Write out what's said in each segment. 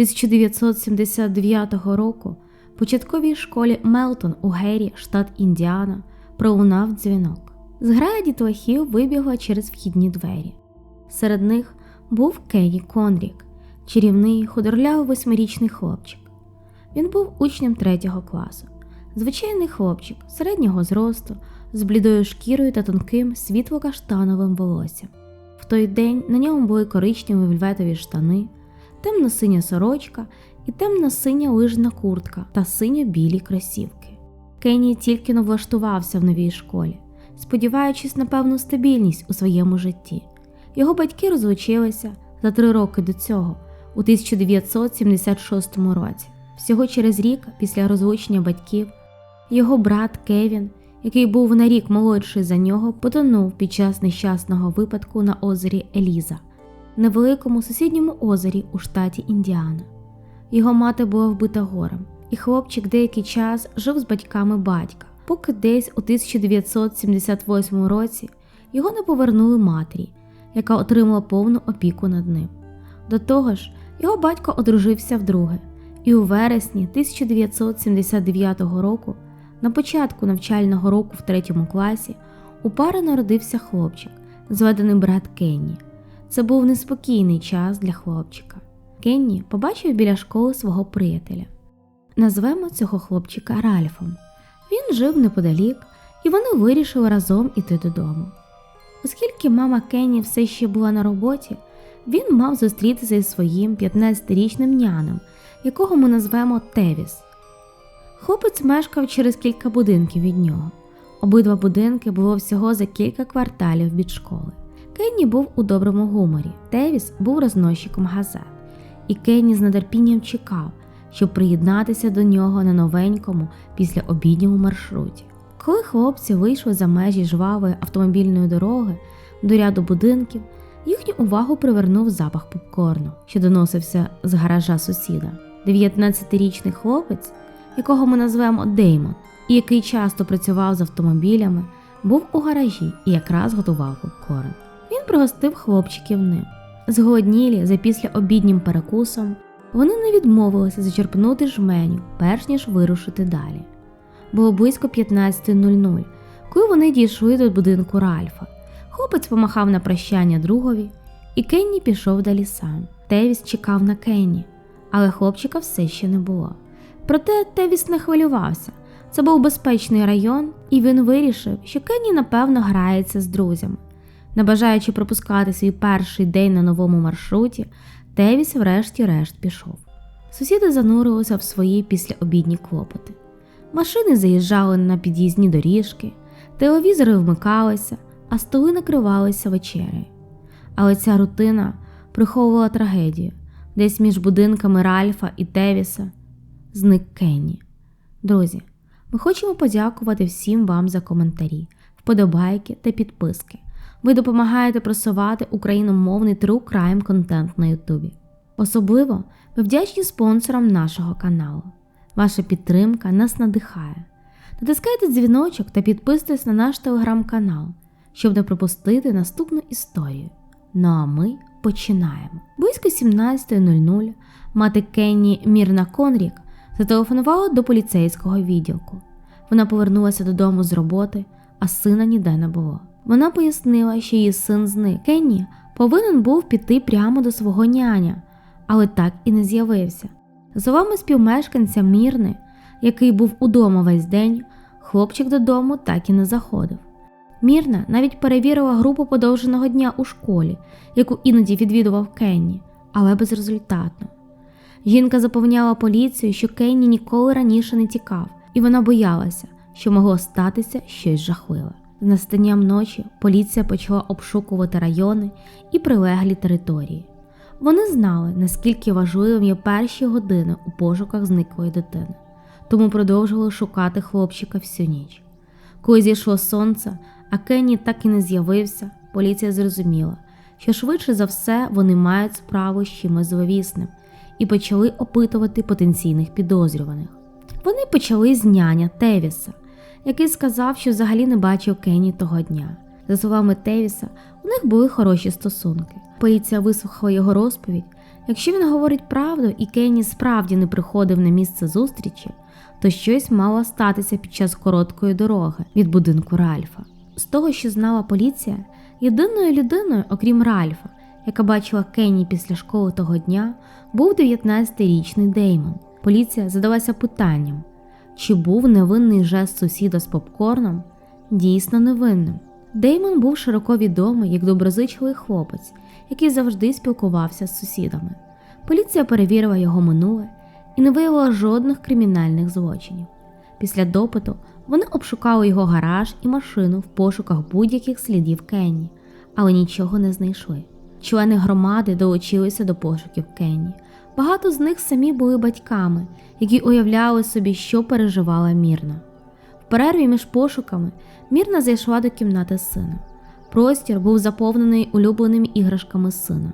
1979 року в початковій школі Мелтон у Гері, штат Індіана, пролунав дзвінок. Зграя дітлахів вибігла через вхідні двері. Серед них був Кенні Конрік, чарівний худорлявий восьмирічний хлопчик. Він був учнем третього класу, звичайний хлопчик середнього зросту, з блідою шкірою та тонким світло-каштановим волоссям. В той день на ньому були коричневі вельветові штани, темно-синя сорочка і темно-синя лижна куртка та синьо-білі кросівки. Кенні тільки но влаштувався в новій школі, сподіваючись на певну стабільність у своєму житті. Його батьки розлучилися за три роки до цього, у 1976 році. Всього через рік після розлучення батьків його брат Кевін, який був на рік молодший за нього, потонув під час нещасного випадку на озері Еліза, невеликому сусідньому озері у штаті Індіана. Його мати була вбита горем, і хлопчик деякий час жив з батьками батька, поки десь у 1978 році його не повернули матері, яка отримала повну опіку над ним. До того ж, його батько одружився вдруге, і у вересні 1979 року, на початку навчального року в третьому класі, у пари народився хлопчик, зведений брат Кенні. Це був неспокійний час для хлопчика. Кенні побачив біля школи свого приятеля. Назвемо цього хлопчика Ральфом. Він жив неподалік, і вони вирішили разом іти додому. Оскільки мама Кенні все ще була на роботі, він мав зустрітися зі своїм 15-річним нянем, якого ми назвемо Тевіс. Хлопець мешкав через кілька будинків від нього. Обидва будинки було всього за кілька кварталів від школи. Кенні був у доброму гуморі. Тевіс був розносчиком газет, і Кенні з нетерпінням чекав, щоб приєднатися до нього на новенькому після обідньому маршруті. Коли хлопці вийшли за межі жвавої автомобільної дороги до ряду будинків, їхню увагу привернув запах попкорну, що доносився з гаража сусіда. 19-річний хлопець, якого ми назвемо Деймон, і який часто працював з автомобілями, був у гаражі і якраз готував попкорн. Він пригостив хлопчиків ним. Зголоднілі за післяобіднім перекусом, вони не відмовилися зачерпнути жменю, перш ніж вирушити далі. Було близько 15.00, коли вони дійшли до будинку Ральфа. Хлопець помахав на прощання другові, і Кенні пішов далі сам. Тевіс чекав на Кенні, але хлопчика все ще не було. Проте Тевіс не хвилювався. Це був безпечний район, і він вирішив, що Кенні напевно грається з друзями. Не бажаючи пропускати свій перший день на новому маршруті, Тевіс врешті-решт пішов. Сусіди занурилися в свої післяобідні клопоти. Машини заїжджали на під'їзні доріжки, телевізори вмикалися, а столи накривалися вечерею. Але ця рутина приховувала трагедію десь між будинками Ральфа і Тевіса зник Кенні. Друзі, ми хочемо подякувати всім вам за коментарі, вподобайки та підписки. Ви допомагаєте просувати україномовний true crime контент на Ютубі. Особливо ми вдячні спонсорам нашого каналу. Ваша підтримка нас надихає. Натискайте дзвіночок та підписуйтесь на наш телеграм-канал, щоб не пропустити наступну історію. Ну а ми починаємо. Близько 17.00 мати Кенні Мірна Конрік зателефонувала до поліцейського відділку. Вона повернулася додому з роботи, а сина ніде не було. Вона пояснила, що її син зник. Кенні повинен був піти прямо до свого няня, але так і не з'явився. За словами співмешканця Мірни, який був удома весь день, хлопчик додому так і не заходив. Мірна навіть перевірила групу подовженого дня у школі, яку іноді відвідував Кенні, але безрезультатно. Жінка запевняла поліцію, що Кенні ніколи раніше не тікав, і вона боялася, що могло статися щось жахливе. З настанням ночі поліція почала обшукувати райони і прилеглі території. Вони знали, наскільки важливим є перші години у пошуках зниклої дитини, тому продовжували шукати хлопчика всю ніч. Коли зійшло сонце, а Кенні так і не з'явився, поліція зрозуміла, що швидше за все вони мають справу з чимось зловісним і почали опитувати потенційних підозрюваних. Вони почали з няня Тевіса, який сказав, що взагалі не бачив Кенні того дня. За словами Тевіса, у них були хороші стосунки. Поліція вислухала його розповідь, Якщо він говорить правду і Кенні справді не приходив на місце зустрічі, то щось мало статися під час короткої дороги від будинку Ральфа. З того, що знала поліція, єдиною людиною, окрім Ральфа, яка бачила Кенні після школи того дня, був 19-річний Деймон. Поліція задалася питанням, чи був невинний жест сусіда з попкорном дійсно невинним. Деймон був широко відомий як доброзичливий хлопець, який завжди спілкувався з сусідами. Поліція перевірила його минуле і не виявила жодних кримінальних злочинів. Після допиту вони обшукали його гараж і машину в пошуках будь-яких слідів Кенні, але нічого не знайшли. Члени громади долучилися до пошуків Кенні. Багато з них самі були батьками, які уявляли собі, що переживала Мірна. В перерві між пошуками Мірна зайшла до кімнати сина. Простір був заповнений улюбленими іграшками сина,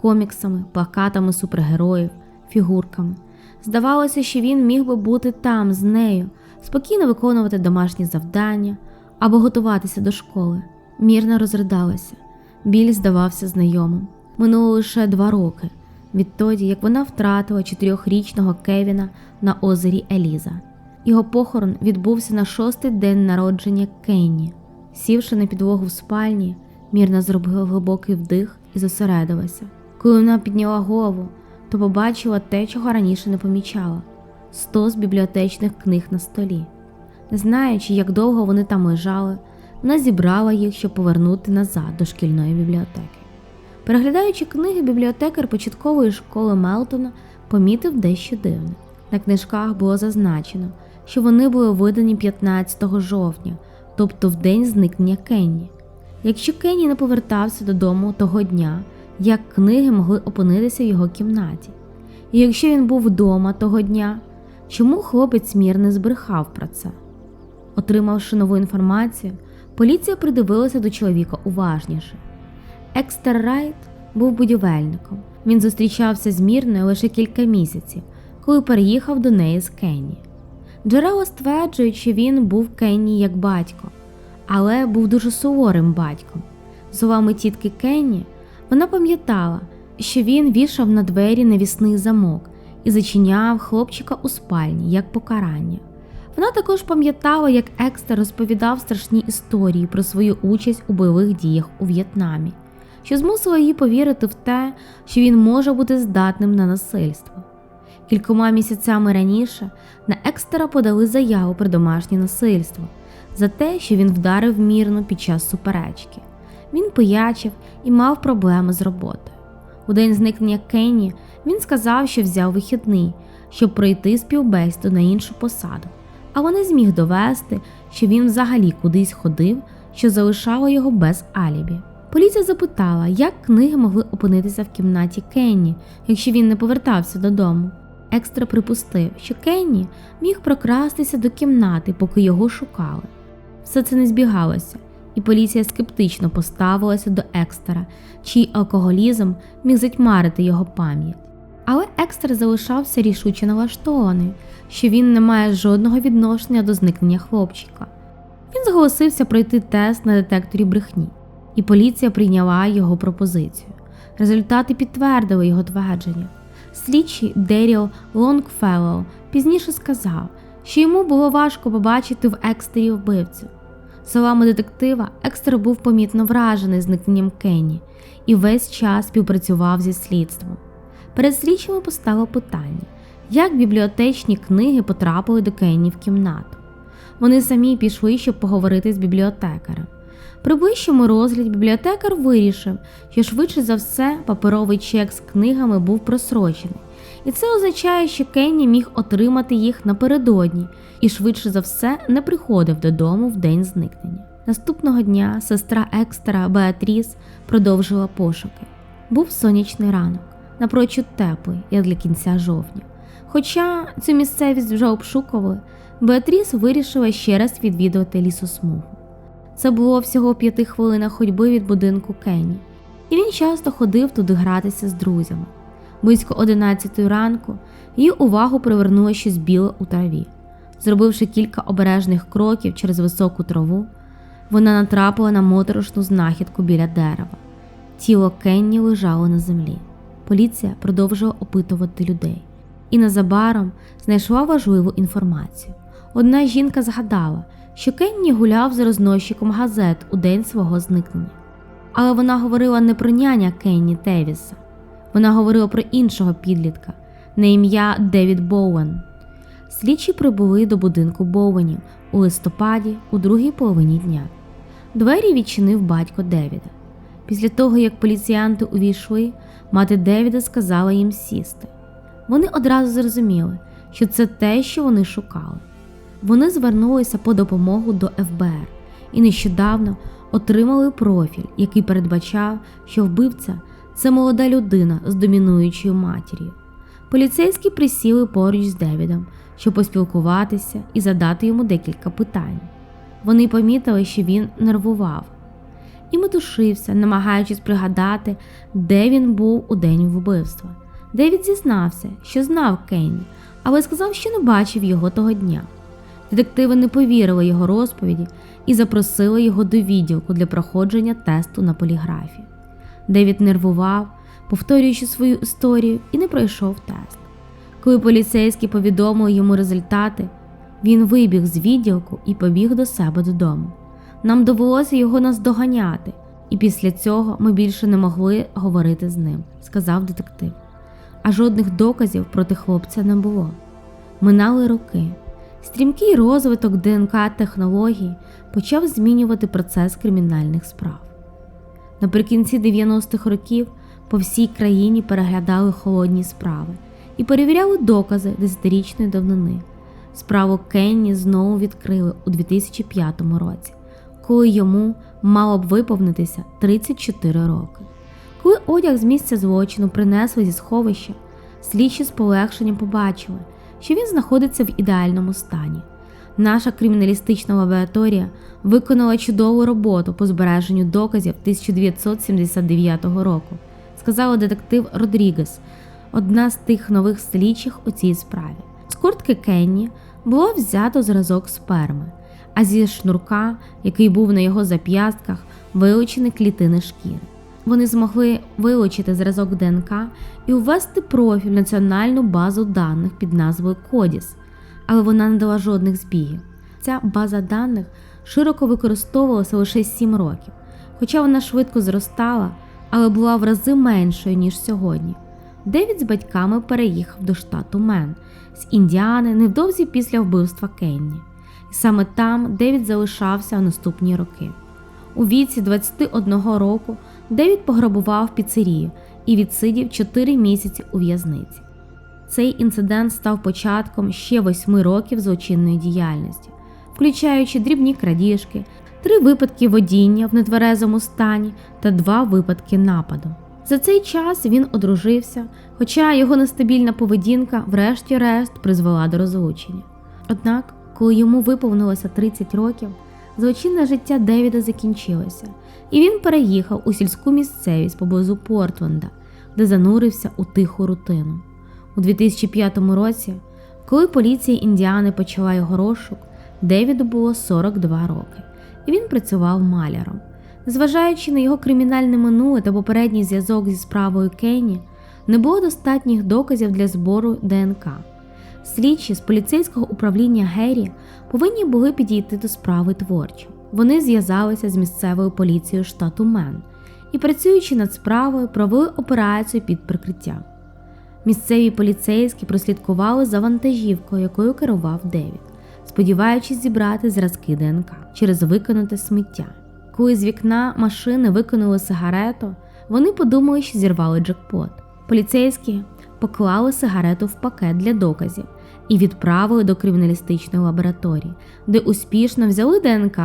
коміксами, плакатами супергероїв, фігурками. Здавалося, що він міг би бути там з нею, спокійно виконувати домашні завдання або готуватися до школи. Мірна розридалася. Біль здавався знайомим. Минуло лише два роки відтоді, як вона втратила чотирьохрічного Кевіна на озері Еліза. Його похорон відбувся на шостий день народження Кенні. Сівши на підлогу в спальні, Мірна зробила глибокий вдих і зосередилася. Коли вона підняла голову, то побачила те, чого раніше не помічала стос бібліотечних книг на столі. Не знаючи, як довго вони там лежали, вона зібрала їх, щоб повернути назад до шкільної бібліотеки. Переглядаючи книги, бібліотекар початкової школи Мелтона помітив дещо дивне. На книжках було зазначено, що вони були видані 15 жовтня, тобто в день зникнення Кенні. Якщо Кенні не повертався додому того дня, як книги могли опинитися в його кімнаті? І якщо він був вдома того дня, чому хлопець мір не збрехав про це? Отримавши нову інформацію, поліція придивилася до чоловіка уважніше. Екстер Райт був будівельником. Він зустрічався з Мірною лише кілька місяців, коли переїхав до неї з Кенні. Джерела стверджують, що він був Кенні як батько, але був дуже суворим батьком. Словами тітки Кенні, вона пам'ятала, що він вішав на двері навісний замок і зачиняв хлопчика у спальні як покарання. Вона також пам'ятала, як Екстер розповідав страшні історії про свою участь у бойових діях у В'єтнамі, що змусило її повірити в те, що він може бути здатним на насильство. Кількома місяцями раніше на Екстера подали заяву про домашнє насильство за те, що він вдарив мірну під час суперечки. Він пиячив і мав проблеми з роботою. У день зникнення Кенні він сказав, що взяв вихідний, щоб пройти співбесіду на іншу посаду, але не зміг довести, що він взагалі кудись ходив, що залишало його без алібі. Поліція запитала, як книги могли опинитися в кімнаті Кенні, якщо він не повертався додому. Екстра припустив, що Кенні міг прокрастися до кімнати, поки його шукали. Все це не збігалося, і поліція скептично поставилася до екстера, чий алкоголізм міг затьмарити його пам'ять. Але екстер залишався рішуче налаштований, що він не має жодного відношення до зникнення хлопчика. Він зголосився пройти тест на детекторі брехні, і поліція прийняла його пропозицію. Результати підтвердили його твердження. Слідчий Деріл Лонгфеллоу пізніше сказав, що йому було важко побачити в екстері вбивцю. Словами детектива, Екстер був помітно вражений зникненням Кенні і весь час співпрацював зі слідством. Перед слідчими постало питання, як бібліотечні книги потрапили до Кенні в кімнату. Вони самі пішли, щоб поговорити з бібліотекарем. При ближчому розгляді бібліотекар вирішив, що швидше за все паперовий чек з книгами був просрочений, і це означає, що Кенні міг отримати їх напередодні і швидше за все не приходив додому в день зникнення. Наступного дня сестра Екстера Беатріс продовжила пошуки. Був сонячний ранок, напрочуд теплий, як для кінця жовтня. Хоча цю місцевість вже обшукували, Беатріс вирішила ще раз відвідувати лісосмугу. Це було всього п'яти хвилинах ходьби від будинку Кенні, і він часто ходив туди гратися з друзями. Близько 11 ранку її увагу привернуло щось біле у траві. Зробивши кілька обережних кроків через високу траву, вона натрапила на моторошну знахідку біля дерева. Тіло Кенні лежало на землі. поліція продовжила опитувати людей і незабаром знайшла важливу інформацію. Одна жінка згадала, що Кенні гуляв з розносчиком газет у день свого зникнення. Але вона говорила не про няня Кенні Тевіса, вона говорила про іншого підлітка на ім'я Девід Боуен. Слідчі прибули до будинку Боуенів у листопаді у другій половині дня. Двері відчинив батько Девіда. Після того, як поліціянти увійшли, мати Девіда сказала їм сісти. Вони одразу зрозуміли, що це те, що вони шукали. Вони звернулися по допомогу до ФБР і нещодавно отримали профіль, який передбачав, що вбивця це молода людина з домінуючою матір'ю. Поліцейські присіли поруч з Девідом, щоб поспілкуватися і задати йому декілька питань. Вони помітили, що він нервував і метушився, намагаючись пригадати, де він був у день вбивства. Девід зізнався, що знав Кенні, але сказав, що не бачив його того дня. Детективи не повірили його розповіді і запросили його до відділку для проходження тесту на поліграфі. Девід нервував, повторюючи свою історію, і не пройшов тест. Коли поліцейські повідомили йому результати, він вибіг з відділку і побіг до себе додому. Нам довелося його наздоганяти, і після цього ми більше не могли говорити з ним, сказав детектив. А жодних доказів проти хлопця не було. Минали роки. Стрімкий розвиток ДНК технологій почав змінювати процес кримінальних справ. Наприкінці 90-х років по всій країні переглядали холодні справи і перевіряли докази десятирічної давнини. Справу Кенні знову відкрили у 2005 році, коли йому мало б виповнитися 34 роки. Коли одяг з місця злочину принесли зі сховища, слідчі з полегшенням побачили, що він знаходиться в ідеальному стані. Наша криміналістична лабораторія виконала чудову роботу по збереженню доказів 1979 року, сказала детектив Родрігес, одна з тих нових слідчих у цій справі. З куртки Кенні було взято зразок сперми, а зі шнурка, який був на його зап'ястках, вилучені клітини шкіри. Вони змогли вилучити зразок ДНК і ввести профіль в національну базу даних під назвою Кодіс, але вона не дала жодних збігів. Ця база даних широко використовувалася лише 7 років, хоча вона швидко зростала, але була в рази меншою, ніж сьогодні. Девід з батьками переїхав до штату Мен з Індіани невдовзі після вбивства Кенні. І саме там Девід залишався у наступні роки. У віці 21 року Девід пограбував піцерію і відсидів 4 місяці у в'язниці. Цей інцидент став початком ще восьми років злочинної діяльності, включаючи дрібні крадіжки, три випадки водіння в нетверезому стані та два випадки нападу. За цей час він одружився, хоча його нестабільна поведінка, врешті-решт, призвела до розлучення. Однак, коли йому виповнилося 30 років, злочинне життя Девіда закінчилося, і він переїхав у сільську місцевість поблизу Портленда, де занурився у тиху рутину. У 2005 році, коли поліція Індіани почала його розшук, Девіду було 42 роки, і він працював маляром. Зважаючи на його кримінальне минуле та попередній зв'язок зі справою Кенні, не було достатніх доказів для збору ДНК. Слідчі з поліцейського управління Геррі повинні були підійти до справи творчо. Вони зв'язалися з місцевою поліцією штату Мен і, працюючи над справою, провели операцію під прикриттям. Місцеві поліцейські прослідкували за вантажівкою, якою керував Девід, сподіваючись зібрати зразки ДНК через виконате сміття. Коли з вікна машини викинули сигарету, вони подумали, що зірвали джекпот. Поліцейські поклали сигарету в пакет для доказів і відправили до криміналістичної лабораторії, де успішно взяли ДНК.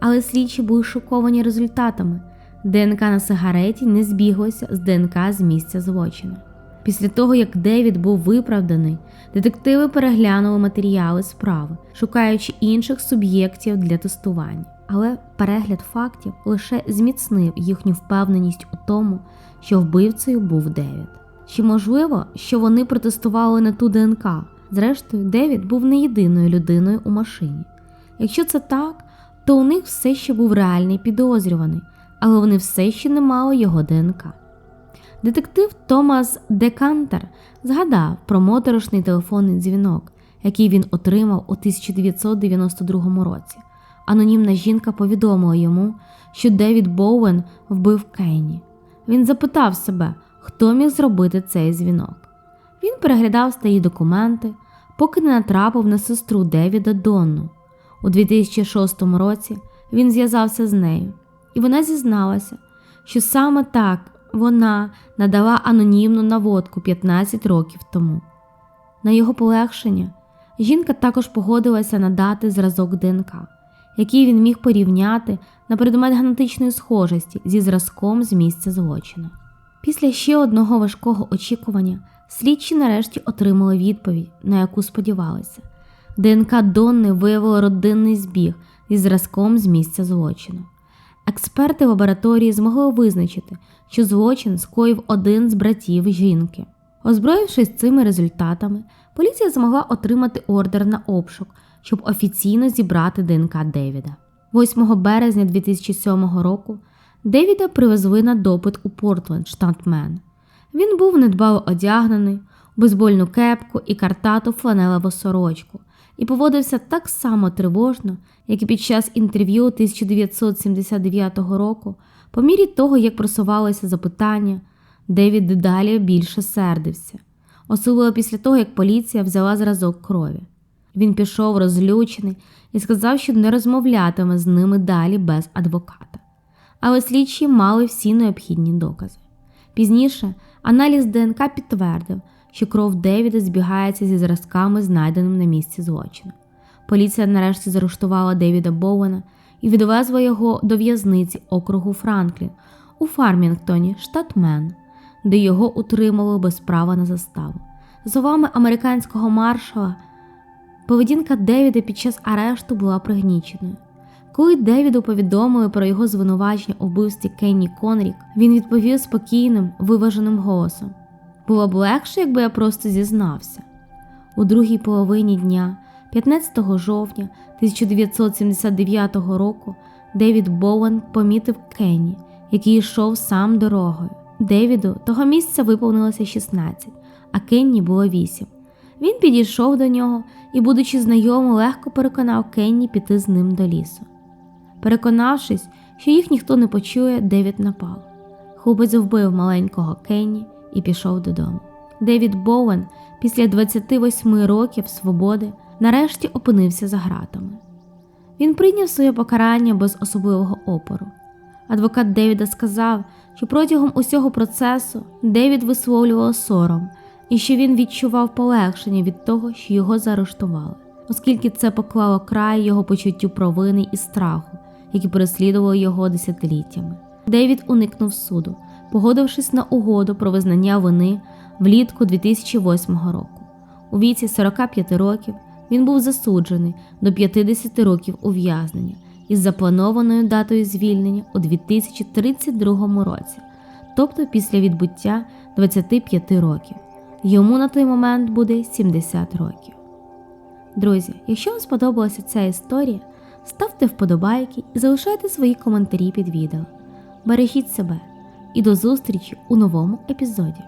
Але слідчі були шоковані результатами. ДНК на сигареті не збіглося з ДНК з місця злочину. Після того, як Девід був виправданий, детективи переглянули матеріали справи, шукаючи інших суб'єктів для тестування. Але перегляд фактів лише зміцнив їхню впевненість у тому, що вбивцею був Девід. Чи можливо, що вони протестували на ту ДНК? Зрештою, Девід був не єдиною людиною у машині. Якщо це так, то у них все ще був реальний підозрюваний, але вони все ще не мали його ДНК. Детектив Томас Декантер згадав про моторошний телефонний дзвінок, який він отримав у 1992 році. Анонімна жінка повідомила йому, що Девід Боуен вбив Кейні. Він запитав себе, хто міг зробити цей дзвінок. Він переглядав старі документи, поки не натрапив на сестру Девіда Донну. У 2006 році він зв'язався з нею, і вона зізналася, що саме так вона надала анонімну наводку 15 років тому. На його полегшення жінка також погодилася надати зразок ДНК, який він міг порівняти на предмет генетичної схожості зі зразком з місця злочину. Після ще одного важкого очікування слідчі нарешті отримали відповідь, на яку сподівалися. ДНК Донни виявило родинний збіг зі зразком з місця злочину. Експерти лабораторії змогли визначити, що злочин скоїв один з братів жінки. Озброївшись цими результатами, поліція змогла отримати ордер на обшук, щоб офіційно зібрати ДНК Девіда. 8 березня 2007 року Девіда привезли на допит у Портленд, штат Мен. Він був недбало одягнений, у бейсбольну кепку і картату фланелеву сорочку, і поводився так само тривожно, як і під час інтерв'ю 1979 року, по мірі того, як просувалося запитання, Девід дедалі більше сердився, особливо після того, як поліція взяла зразок крові. Він пішов розлючений і сказав, що не розмовлятиме з ними далі без адвоката. Але слідчі мали всі необхідні докази. Пізніше аналіз ДНК підтвердив, що кров Девіда збігається зі зразками, знайденими на місці злочину. Поліція нарешті заарештувала Девіда Боуена і відвезла його до в'язниці округу Франклін у Фармінгтоні, штат Мен, де його утримали без права на заставу. За словами американського маршала, поведінка Девіда під час арешту була пригніченою. Коли Девіду повідомили про його звинувачення у вбивстві Кенні Конрік, він відповів спокійним, виваженим голосом: було б легше, якби я просто зізнався. У другій половині дня, 15 жовтня 1979 року, Девід Боуен помітив Кенні, який йшов сам дорогою. Девіду того місця виповнилося 16, а Кенні було 8. Він підійшов до нього і, будучи знайомим, легко переконав Кенні піти з ним до лісу. Переконавшись, що їх ніхто не почує, Девід напав. Хлопець вбив маленького Кенні і пішов додому. Девід Боуен після 28 років свободи нарешті опинився за ґратами. Він прийняв своє покарання без особливого опору. Адвокат Девіда сказав, що протягом усього процесу Девід висловлював сором і що він відчував полегшення від того, що його заарештували, оскільки це поклало край його почуттю провини і страху, які переслідували його десятиліттями. Девід уникнув суду, погодившись на угоду про визнання вини влітку 2008 року. У віці 45 років він був засуджений до 50 років ув'язнення із запланованою датою звільнення у 2032 році, тобто після відбуття 25 років. Йому на той момент буде 70 років. Друзі, якщо вам сподобалася ця історія, ставте вподобайки і залишайте свої коментарі під відео. Бережіть себе і до зустрічі у новому епізоді.